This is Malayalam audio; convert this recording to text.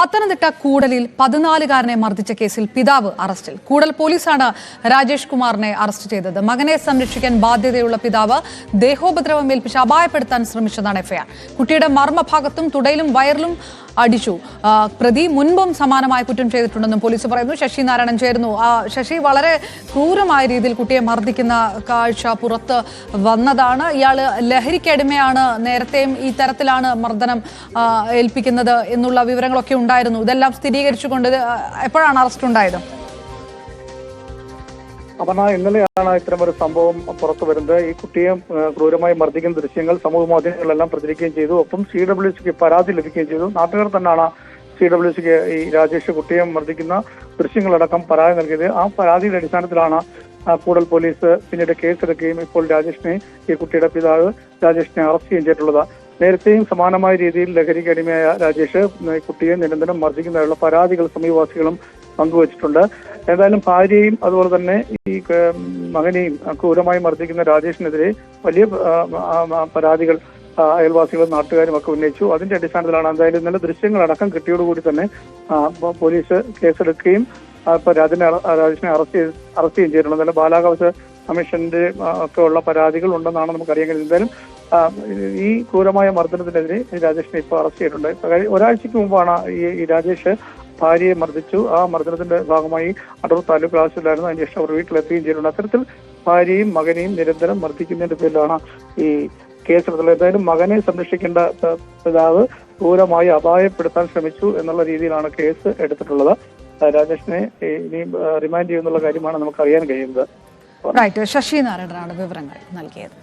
പത്തനംതിട്ട കൂടലിൽ പതിനാലുകാരനെ മർദ്ദിച്ച കേസിൽ പിതാവ് അറസ്റ്റിൽ. കൂടൽ പോലീസാണ് രാജേഷ് കുമാറിനെ അറസ്റ്റ് ചെയ്തത്. മകനെ സംരക്ഷിക്കാൻ ബാധ്യതയുള്ള പിതാവ് ദേഹോപദ്രവം ഏൽപ്പിച്ച് അപായപ്പെടുത്താൻ ശ്രമിച്ചതാണ് എഫ്ഐആർ. കുട്ടിയുടെ മർമ്മഭാഗത്തും തുടയിലും വയറിലും അടിച്ചു. പ്രതി മുൻപും സമാനമായ കുറ്റം ചെയ്തിട്ടുണ്ടെന്നും പോലീസ് പറയുന്നു. ശശി നാരായണൻ ചേരുന്നു. ആ, ശശി വളരെ ക്രൂരമായ രീതിയിൽ കുട്ടിയെ മർദ്ദിക്കുന്ന കാഴ്ച പുറത്ത് വന്നതാണ്. ഇയാൾ ലഹരിക്കടിമയാണ് നേരത്തെയും ഈ തരത്തിലാണ് മർദ്ദനം ഏൽപ്പിക്കുന്നത് എന്നുള്ള വിവരങ്ങളൊക്കെ ഉണ്ടായിരുന്നു. ഇതെല്ലാം സ്ഥിരീകരിച്ചുകൊണ്ട് എപ്പോഴാണ് അറസ്റ്റ് ഉണ്ടായത്? അപർണ ഇന്നലെയാണ് ഇത്തരം ഒരു സംഭവം പുറത്തു വരുന്നത്. ഈ കുട്ടിയെ ക്രൂരമായി മർദ്ദിക്കുന്ന ദൃശ്യങ്ങൾ സമൂഹ മാധ്യമങ്ങളിലെല്ലാം പ്രചരിക്കുകയും ചെയ്തു. ഒപ്പം സി ഡബ്ല്യു സിക്ക് പരാതി ലഭിക്കുകയും ചെയ്തു. നാട്ടുകാർ തന്നെയാണ് സി ഡബ്ല്യു സിക്ക് ഈ രാജേഷ് കുട്ടിയെ മർദ്ദിക്കുന്ന ദൃശ്യങ്ങളടക്കം പരാതി നൽകിയത്. ആ പരാതിയുടെ അടിസ്ഥാനത്തിലാണ് കൂടുതൽ പോലീസ് പിന്നീട് കേസെടുക്കുകയും ഇപ്പോൾ രാജേഷിനെ ഈ കുട്ടിയുടെ പിതാവ് രാജേഷിനെ അറസ്റ്റ് ചെയ്യുകയും ചെയ്തിട്ടുള്ളത്. നേരത്തെയും സമാനമായ രീതിയിൽ ലഹരിക്ക് അടിമയായ രാജേഷ് കുട്ടിയെ നിരന്തരം മർദ്ദിക്കുന്നതിനുള്ള പരാതികൾ സമീപവാസികളും പങ്കുവച്ചിട്ടുണ്ട്. ഏതായാലും ഭാര്യയും അതുപോലെ തന്നെ ഈ മകനെയും ക്രൂരമായി മർദ്ദിക്കുന്ന രാജേഷിനെതിരെ വലിയ പരാതികൾ അയൽവാസികളും നാട്ടുകാരും ഒക്കെ ഉന്നയിച്ചു. അതിന്റെ അടിസ്ഥാനത്തിലാണ് എന്തായാലും ഇന്നലെ ദൃശ്യങ്ങളടക്കം കിട്ടിയോടുകൂടി തന്നെ പോലീസ് കേസെടുക്കുകയും ഇപ്പൊ രാജനെ രാജേഷിനെ അറസ്റ്റ് ചെയ്ത് അറസ്റ്റ് ചെയ്യുകയും ചെയ്തിട്ടുണ്ട്. എന്നാലും ബാലാവകാശ കമ്മീഷന്റെ ഒക്കെ ഉള്ള പരാതികൾ ഉണ്ടെന്നാണ് നമുക്ക് അറിയാൻ കഴിയുന്നത്. എന്തായാലും ഈ ക്രൂരമായ മർദ്ദനത്തിനെതിരെ രാജേഷിനെ ഇപ്പോൾ അറസ്റ്റ് ചെയ്തിട്ടുണ്ട്. ഒരാഴ്ചക്ക് മുമ്പാണ് ഈ രാജേഷ് ഭാര്യയെ മർദ്ദിച്ചു. ആ മർദ്ദനത്തിന്റെ ഭാഗമായി അടൂർ താലൂക്ക് ആശുപത്രിയിലായിരുന്നു അതിനുശേഷം അവർ വീട്ടിലെത്തുകയും ചെയ്തിട്ടുണ്ട് അത്തരത്തിൽ ഭാര്യയും മകനെയും നിരന്തരം മർദ്ദിക്കുന്നതിന്റെ പേരിലാണ് ഈ കേസ് എടുത്തത് എന്തായാലും മകനെ സംരക്ഷിക്കേണ്ട പിതാവ് ക്രൂരമായി അപായപ്പെടുത്താൻ ശ്രമിച്ചു എന്നുള്ള രീതിയിലാണ് കേസ് എടുത്തിട്ടുള്ളത്. രാജേഷിനെ ഇനി റിമാൻഡ് ചെയ്യുന്നുള്ള കാര്യമാണ് നമുക്ക് അറിയാൻ കഴിയുന്നത് ശശി നാരായണനാണ് വിവരങ്ങൾ നൽകിയത്.